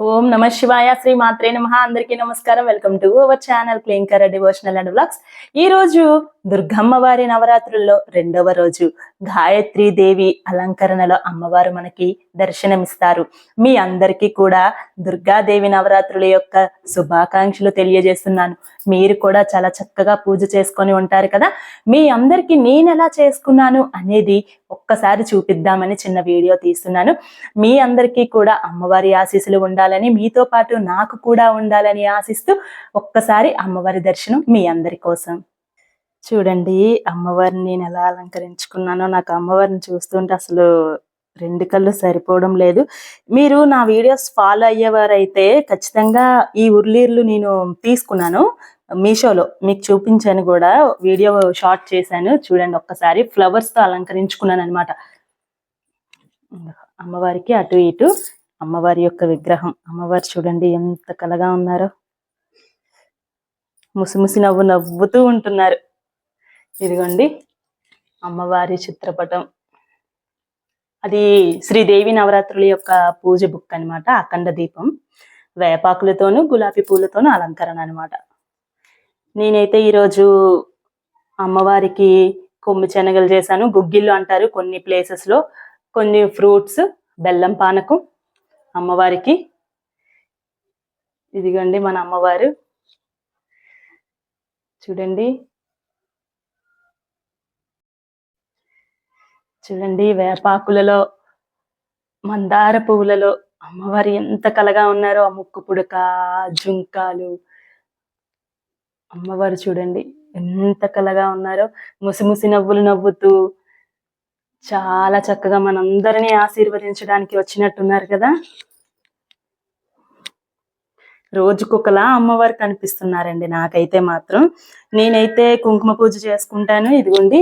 ఓం నమ శివాయ శ్రీ మాత్రే నమ. అందరికీ నమస్కారం. వెల్కమ్ టు అవర్ ఛానల్ ప్లేంకర్ డివోషనల్ అండ్ బ్లాగ్స్ ఈ రోజు దుర్గమ్మ వారి నవరాత్రుల్లో రెండవ రోజు. గాయత్రి దేవి అలంకరణలో అమ్మవారు మనకి దర్శనమిస్తారు. మీ అందరికీ కూడా దుర్గాదేవి నవరాత్రుల యొక్క శుభాకాంక్షలు తెలియజేస్తున్నాను. మీరు కూడా చాలా చక్కగా పూజ చేసుకొని ఉంటారు కదా? మీ అందరికీ నేను ఎలా చేసుకున్నాను అనేది ఒక్కసారి చూపిద్దామని చిన్న వీడియో తీస్తున్నాను. మీ అందరికీ కూడా అమ్మవారి ఆశీస్సులు ఉండాలని మీతో పాటు నాకు కూడా ఉండాలని ఆశిస్తూ ఒక్కసారి అమ్మవారి దర్శనం మీ అందరి కోసం. చూడండి అమ్మవారిని నేను ఎలా అలంకరించుకున్నానో నాకు అమ్మవారిని చూస్తుంటే అసలు రెండు కళ్ళు సరిపోవడం లేదు. మీరు నా వీడియోస్ ఫాలో అయ్యేవారైతే ఖచ్చితంగా ఈ ఉర్లీర్లు నేను తీసుకున్నాను. మీషోలో మీకు చూపించాను కూడా. వీడియో షార్ట్ చేశాను. చూడండి ఒక్కసారి. ఫ్లవర్స్తో అలంకరించుకున్నాను అనమాట అమ్మవారికి అటు ఇటు అమ్మవారి యొక్క విగ్రహం. అమ్మవారు చూడండి ఎంత కలగా ఉన్నారో. ముసిముసి నవ్వు నవ్వుతూ ఉంటున్నారు. ఇదిగోండి. అమ్మవారి చిత్రపటం. అది శ్రీదేవి నవరాత్రుల యొక్క పూజ బుక్ అనమాట అఖండ దీపం. వేపాకులతోనూ గులాబీ పూలతోనూ అలంకరణ అనమాట నేనైతే ఈరోజు అమ్మవారికి కొమ్మి శనగలు చేశాను. గుగ్గిళ్ళు అంటారు కొన్ని ప్లేసెస్లో కొన్ని ఫ్రూట్స్ బెల్లం పానకం అమ్మవారికి. ఇదిగోండి మన అమ్మవారు. చూడండి. చూడండి వేపాకులలో మందార పువ్వులలో అమ్మవారు ఎంత కలగా ఉన్నారో ఆ ముక్కు పుడక జుంకాలు. అమ్మవారు చూడండి ఎంత కలగా ఉన్నారో ముసిముసి నవ్వులు నవ్వుతూ చాలా చక్కగా మనందరినీ ఆశీర్వదించడానికి వచ్చినట్టున్నారు కదా. రోజుకొకలా అమ్మవారు కనిపిస్తున్నారండి నాకైతే మాత్రం. నేనైతే కుంకుమ పూజ చేసుకుంటాను ఇదిగోండి.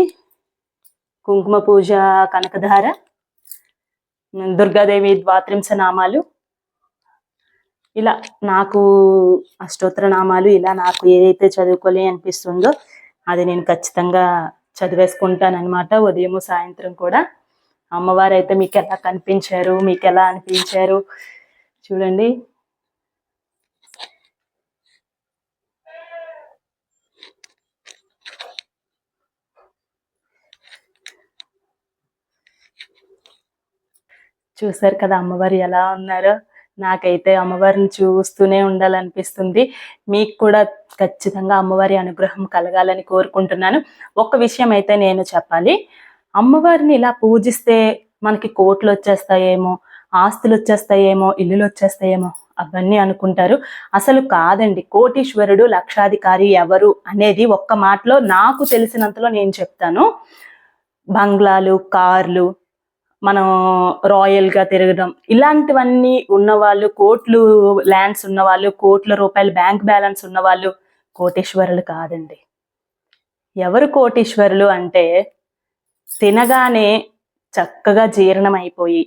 కుంకుమ పూజ కనకధార దుర్గాదేవి ద్వాత్రింశ నామాలు. ఇలా నాకు అష్టోత్తర నామాలు ఇలా నాకు ఏదైతే చదువుకోలే అనిపిస్తుందో అది నేను ఖచ్చితంగా చదివేసుకుంటానమాట ఉదయం సాయంత్రం కూడా. అమ్మవారు అయితే మీకు ఎలా కనిపించారు మీకు ఎలా అనిపించారు? చూడండి. చూసారు కదా అమ్మవారు ఎలా ఉన్నారో. నాకైతే అమ్మవారిని చూస్తూనే ఉండాలనిపిస్తుంది. మీకు కూడా ఖచ్చితంగా అమ్మవారి అనుగ్రహం కలగాలని కోరుకుంటున్నాను. ఒక విషయం అయితే నేను చెప్పాలి. అమ్మవారిని ఇలా పూజిస్తే మనకి కోట్లు వచ్చేస్తాయేమో ఆస్తులు వచ్చేస్తాయేమో ఇల్లులు వచ్చేస్తాయేమో అవన్నీ అనుకుంటారు. అసలు కాదండి కోటీశ్వరుడు లక్షాధికారి ఎవరు అనేది ఒక్క మాటలో నాకు తెలిసినంతలో నేను చెప్తాను. బంగ్లాలు కార్లు మనం రాయల్గా తిరగడం. ఇలాంటివన్నీ ఉన్నవాళ్ళు కోట్లు ల్యాండ్స్ ఉన్నవాళ్ళు కోట్ల రూపాయలు బ్యాంక్ బ్యాలెన్స్ ఉన్నవాళ్ళు కోటేశ్వరులు కాదండి. ఎవరు కోటీశ్వరులు అంటే తినగానే చక్కగా జీర్ణం అయిపోయి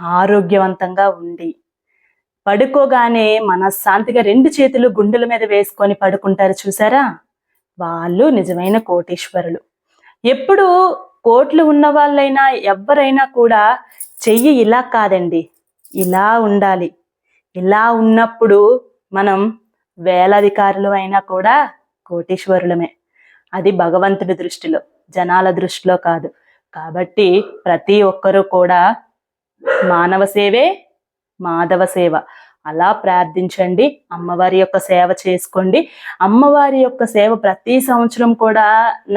ఆరోగ్యవంతంగా ఉండి పడుకోగానే మనశ్శాంతిగా రెండు చేతులు గుండెల మీద వేసుకొని పడుకుంటారు చూసారా? వాళ్ళు నిజమైన కోటీశ్వరులు. ఎప్పుడు కోట్లు ఉన్న వాళ్ళైనా ఎవరైనా కూడా చెయ్యి ఇలా కాదండి. ఇలా ఉండాలి. ఇలా ఉన్నప్పుడు మనం వేలాధికారులు అయినా కూడా కోటీశ్వరులమే. అది భగవంతుడి దృష్టిలో జనాల దృష్టిలో కాదు. కాబట్టి ప్రతి ఒక్కరూ కూడా మానవ సేవే మాధవ సేవ. అలా ప్రార్థించండి. అమ్మవారి యొక్క సేవ చేసుకోండి. అమ్మవారి యొక్క సేవ ప్రతి సంవత్సరం కూడా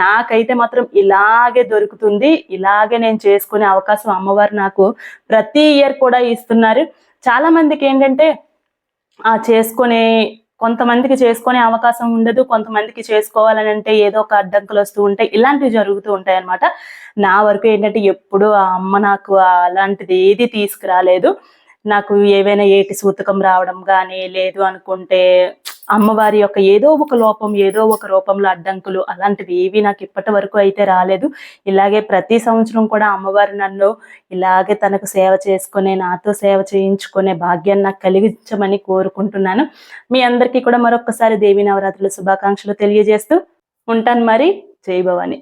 నాకైతే మాత్రం ఇలాగే దొరుకుతుంది. ఇలాగే నేను చేసుకునే అవకాశం అమ్మవారు నాకు ప్రతి ఇయర్ కూడా ఇస్తున్నారు. చాలా మందికి ఏంటంటే ఆ చేసుకునే కొంతమందికి చేసుకునే అవకాశం ఉండదు. కొంతమందికి చేసుకోవాలని అంటే ఏదో ఒక అడ్డంకులు వస్తూ ఉంటాయి. ఇలాంటివి జరుగుతూ ఉంటాయి అనమాట నా వరకు ఏంటంటే ఎప్పుడు ఆ అమ్మ నాకు అలాంటిది ఏది తీసుకురాలేదు. నాకు ఏవైనా ఏటి సూతకం రావడం కానీ లేదు అనుకుంటే అమ్మవారి యొక్క ఏదో ఒక లోపం ఏదో ఒక రూపంలో అడ్డంకులు అలాంటివి ఏవి నాకు ఇప్పటి వరకు అయితే రాలేదు. ఇలాగే ప్రతి సంవత్సరం కూడా అమ్మవారి నన్ను ఇలాగే తనకు సేవ చేసుకునే నాతో సేవ చేయించుకునే భాగ్యాన్ని నాకు కలిగించమని కోరుకుంటున్నాను. మీ అందరికీ కూడా మరొకసారి దేవి నవరాత్రుల శుభాకాంక్షలు తెలియజేస్తూ ఉంటాను మరి. జై భవాని.